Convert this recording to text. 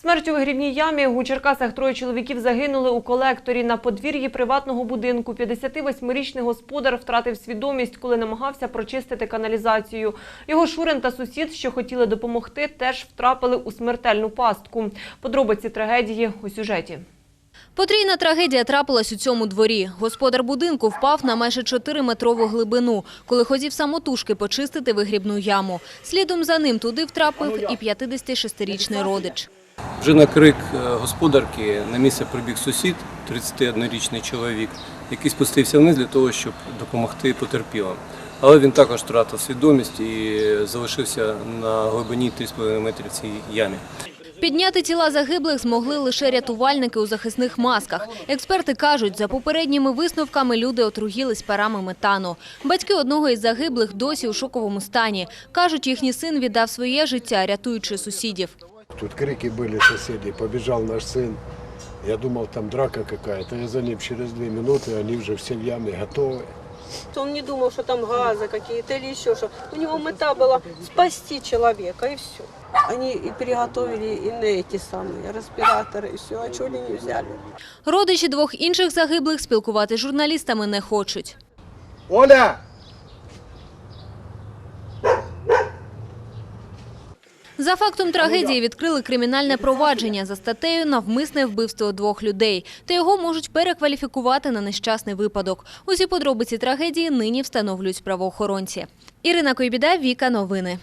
Смерть у вигрібній ямі у Черкасах троє чоловіків загинули у колекторі на подвір'ї приватного будинку. 58-річний господар втратив свідомість, коли намагався прочистити каналізацію. Його шурин та сусід, що хотіли допомогти, теж втрапили у смертельну пастку. Подробиці трагедії у сюжеті. Потрійна трагедія трапилась у цьому дворі. Господар будинку впав на майже 4-метрову глибину, коли хотів самотужки почистити вигрібну яму. Слідом за ним туди втрапив і 56-річний родич. Вже на крик е, господарки на місце прибіг сусід, 31-річний чоловік, який спустився вниз для того, щоб допомогти потерпілим. Але він також втратив свідомість і залишився на глибині 3,5 метрів цій ямі. Підняти тіла загиблих змогли лише рятувальники у захисних масках. Експерти кажуть, за попередніми висновками люди отруїлись парами метану. Батьки одного із загиблих досі у шоковому стані. Кажуть, їхній син віддав своє життя, рятуючи сусідів. Тут крики были соседей, побежал наш сын. Я думал, там драка какая-то. Я за ним через две минуты, они уже все в яме готовы. Он не думал, что там газы какие-то или еще что. У него мета была спасти человека и все. Они и приготовили и на эти самые респираторы и все. А чего они не взяли? Родичі двох інших загиблих спілкувати з журналістами не хочуть. Оля! За фактом трагедії відкрили кримінальне провадження за статтею «Навмисне вбивство двох людей». Та його можуть перекваліфікувати на нещасний випадок. Усі подробиці трагедії нині встановлюють правоохоронці. Ірина Койбіда, Віка Новини.